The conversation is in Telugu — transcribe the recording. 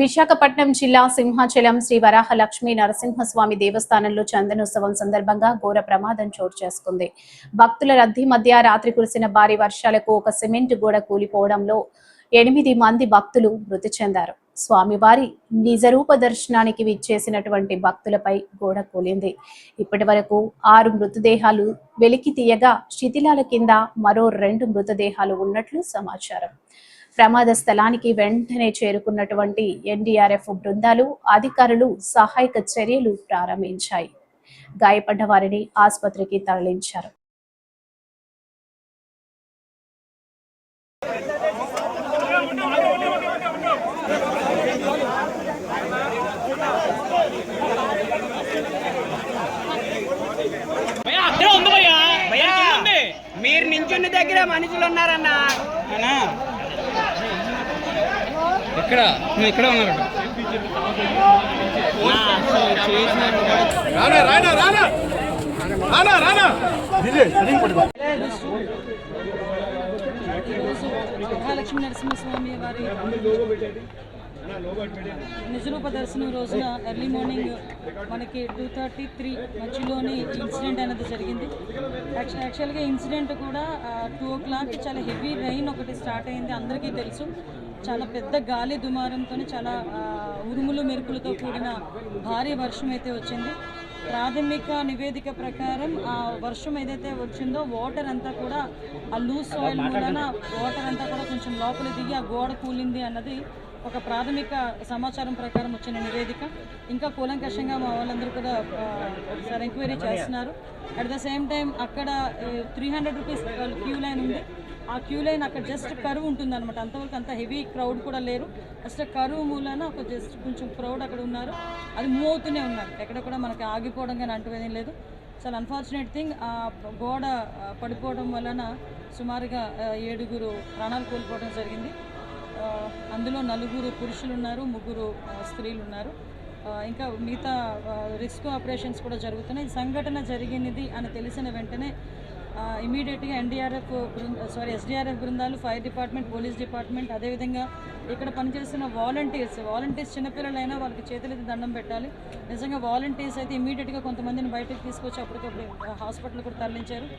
విశాఖపట్నం జిల్లా సింహాచలం శ్రీ వరాహ లక్ష్మీ నరసింహస్వామి దేవస్థానంలో చందనోత్సవం సందర్భంగా ఘోర ప్రమాదం చోటు చేసుకుంది. భక్తుల రద్దీ మధ్య రాత్రి కురిసిన భారీ వర్షాలకు ఒక సిమెంట్ గోడ కూలిపోవడంలో ఎనిమిది మంది భక్తులు మృతి చెందారు. స్వామివారి నిజరూప దర్శనానికి విచ్చేసినటువంటి భక్తులపై గోడ కూలింది. ఇప్పటి వరకు ఆరు మృతదేహాలు వెలికి తీయగా శిథిలాల కింద మరో రెండు మృతదేహాలు ఉన్నట్లు సమాచారం. ప్రమాద స్థలానికి వెంటనే చేరుకున్నటువంటి ఎన్డీఆర్ఎఫ్ బృందాలు అధికారులు సహాయక చర్యలు ప్రారంభించాయి. గాయపడ్డ వారిని ఆసుపత్రికి తరలించారు. మీరు నించున్న దగ్గర మనుషులు ఉన్నారన్న. ఎక్కడ? నువ్వు ఇక్కడ ఉన్నాడు రానా రానా రానా. రానా రానా. మహాలక్ష్మి నరసింహస్వామి వారి నిజరూప దర్శనం రోజున ఎర్లీ మార్నింగ్ మనకి టూ థర్టీ త్రీ మధ్యలోనే ఇన్సిడెంట్ అనేది జరిగింది. యాక్చువల్గా ఇన్సిడెంట్ కూడా టూ ఓ క్లాక్ చాలా హెవీ రైన్ ఒకటి స్టార్ట్ అయింది. అందరికీ తెలుసు. చాలా పెద్ద గాలి దుమారంతో చాలా ఉరుములు మెరుపులతో కూడిన భారీ వర్షం అయితే వచ్చింది. ప్రాథమిక నివేదిక ప్రకారం ఆ వర్షం ఏదైతే వచ్చిందో వాటర్ అంతా కూడా ఆ లూజ్ సాయిల్ మూలన వాటర్ అంతా కూడా కొంచెం లోపల దిగి ఆ గోడ కూలింది అన్నది ఒక ప్రాథమిక సమాచారం ప్రకారం వచ్చిన నివేదిక. ఇంకా కూలంకషంగా మా వాళ్ళందరూ కూడా ఒకసారి ఎంక్వైరీ చేస్తున్నారు. అట్ ద సేమ్ టైం అక్కడ three hundred rupees queue line ఉంది. ఆ క్యూ లైన్ అక్కడ జస్ట్ కరువు ఉంటుంది అనమాట అంతవరకు అంత హెవీ క్రౌడ్ కూడా లేరు. జస్ట్ కరువు మూలన ఒక జస్ట్ కొంచెం క్రౌడ్ అక్కడ ఉన్నారు. అది మూవ్ అవుతూనే ఉన్నారు. ఎక్కడ కూడా మనకి ఆగిపోవడం కానీ అంటువేదేం లేదు. చాలా అన్ఫార్చునేట్ థింగ్ ఆ గోడ పడిపోవడం వలన సుమారుగా ఏడుగురు ప్రాణాలు కోల్పోవడం జరిగింది. అందులో నలుగురు పురుషులు ఉన్నారు ముగ్గురు స్త్రీలు ఉన్నారు ఇంకా మిగతా రిస్క్ ఆపరేషన్స్ కూడా జరుగుతున్నాయి. సంఘటన జరిగినది అని తెలిసిన వెంటనే ఇమీడియట్గా ఎన్డీఆర్ఎఫ్ సారీ ఎస్డీఆర్ఎఫ్ బృందాలు ఫైర్ డిపార్ట్మెంట్ పోలీస్ డిపార్ట్మెంట్ అదేవిధంగా ఇక్కడ పనిచేస్తున్న వాలంటీర్స్ వాలంటీర్స్ చిన్నపిల్లలైనా వాళ్ళకి చేతులైతే దండం పెట్టాలి. నిజంగా వాలంటీర్స్ అయితే ఇమీడియట్గా కొంతమందిని బయటకు తీసుకొచ్చి అప్పటికప్పుడు హాస్పిటల్ కూడా తరలించారు.